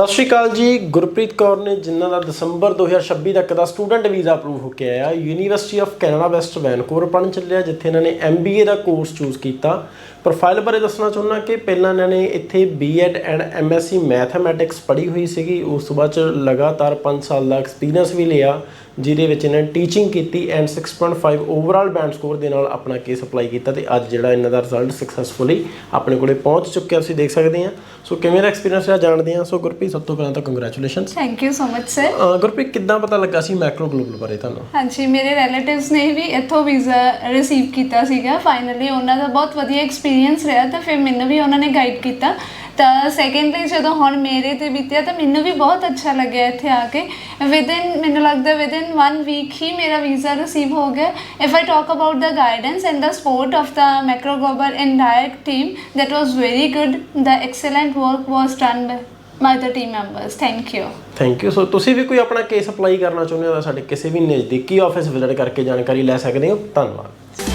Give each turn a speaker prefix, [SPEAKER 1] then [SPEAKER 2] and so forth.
[SPEAKER 1] ਸਤਿ ਸ਼੍ਰੀ ਅਕਾਲ ਜੀ। ਗੁਰਪ੍ਰੀਤ ਕੌਰ ਨੇ ਜਿਨ੍ਹਾਂ ਦਾ ਦਸੰਬਰ 2026 ਤੱਕ ਦਾ ਸਟੂਡੈਂਟ ਵੀਜ਼ਾ ਅਪਰੂਵ ਹੋ ਕੇ ਆਇਆ university of Canada west Vancouver ਪੜ੍ਹਨ ਚੱਲਿਆ, ਜਿੱਥੇ ਇਹਨਾਂ ਨੇ MBA ਦਾ ਕੋਰਸ ਚੂਜ਼ ਕੀਤਾ। ਪ੍ਰੋਫਾਈਲ ਬਾਰੇ ਦੱਸਣਾ ਚਾਹੁੰਦਾ ਕਿ ਪਹਿਲਾਂ ਇਹਨਾਂ ਨੇ ਇੱਥੇ B.Ed ਐਂਡ MSc ਮੈਥਮੈਟਿਕਸ ਪੜ੍ਹੀ ਹੋਈ ਸੀਗੀ। ਉਸ ਤੋਂ ਬਾਅਦ ਚ ਲਗਾਤਾਰ 5 ਸਾਲ ਦਾ ਐਕਸਪੀਰੀਅੰਸ ਵੀ ਲਿਆ। ਜਿਹਦੇ ਵਿੱਚ ਇਹਨਾਂ ਨੇ ਟੀਚਿੰਗ ਕੀਤੀ ਐਂਡ 6.5 ਓਵਰਆਲ ਬੈਂਡ ਸਕੋਰ ਦੇ ਨਾਲ ਆਪਣਾ ਕੇਸ ਅਪਲਾਈ ਕੀਤਾ ਤੇ ਅੱਜ ਜਿਹੜਾ ਇਹਨਾਂ ਦਾ ਰਿਜ਼ਲਟ ਸਕਸੈਸਫੁਲੀ ਆਪਣੇ ਕੋਲੇ ਪਹੁੰਚ ਚੁੱਕਿਆ ਤੁਸੀਂ ਦੇਖ ਸਕਦੇ ਆ ਸੋ ਕਿਵੇਂ ਦਾ ਐਕਸਪੀਰੀਅੰਸ ਰਿਹਾ ਜਾਣਦੇ ਆ ਸੋ ਗੁਰਪ੍ਰੀਤ ਸਭ ਤੋਂ ਪਹਿਲਾਂ ਤਾਂ congratulations
[SPEAKER 2] thank you so much sir
[SPEAKER 1] Gurpreet ਕਿੱਦਾਂ ਪਤਾ ਲੱਗਾ ਸੀ ਮੈਕਰੋ ਗਲੋਬਲ ਬਾਰੇ ਤੁਹਾਨੂੰ?
[SPEAKER 2] ਹਾਂਜੀ ਮੇਰੇ ਰਿਲੇਟਿਵਸ ਨੇ ਵੀ ਇੱਥੋਂ ਵੀਜ਼ਾ ਰਿਸੀਵ ਕੀਤਾ ਸੀਗਾ। ਫਾਈਨਲੀ ਉਹਨਾਂ ਦਾ ਬਹੁਤ ਵਧੀਆ ਐਕਸਪੀਰੀਅੰਸ ਰਿਹਾ ਤਾਂ ਫਿਰ ਮੈਨੂੰ ਵੀ ਉਹਨਾਂ ਨੇ ਗਾਈਡ ਕੀਤਾ। ਤਾਂ ਸੈਕੰਡਲੀ ਜਦੋਂ ਹੁਣ ਮੇਰੇ ਤੇ ਬੀਤਿਆ ਤਾਂ ਮੈਨੂੰ ਵੀ ਬਹੁਤ ਅੱਛਾ ਲੱਗਿਆ ਇੱਥੇ ਆ ਕੇ। ਵਿਦਿਨ ਮੈਨੂੰ ਲੱਗਦਾ ਵਿਦਿਨ 1 ਵੀਕ ਹੀ ਮੇਰਾ ਵੀਜ਼ਾ ਰਿਸੀਵ ਹੋ ਗਿਆ। If I talk about the guidance and the support of the macro global entire team that was very good the excellent work was done by, by the team members. Thank you.
[SPEAKER 1] Thank you so ਤੁਸੀਂ ਵੀ ਕੋਈ ਆਪਣਾ case apply ਕਰਨਾ ਚਾਹੁੰਦੇ ਹੋ ਤਾਂ ਸਾਡੇ ਕਿਸੇ ਵੀ ਨਜ਼ਦੀਕੀ ਆਫਿਸ ਵਿਜ਼ਿਟ ਕਰਕੇ ਜਾਣਕਾਰੀ ਲੈ ਸਕਦੇ ਹੋ? ਧੰਨਵਾਦ।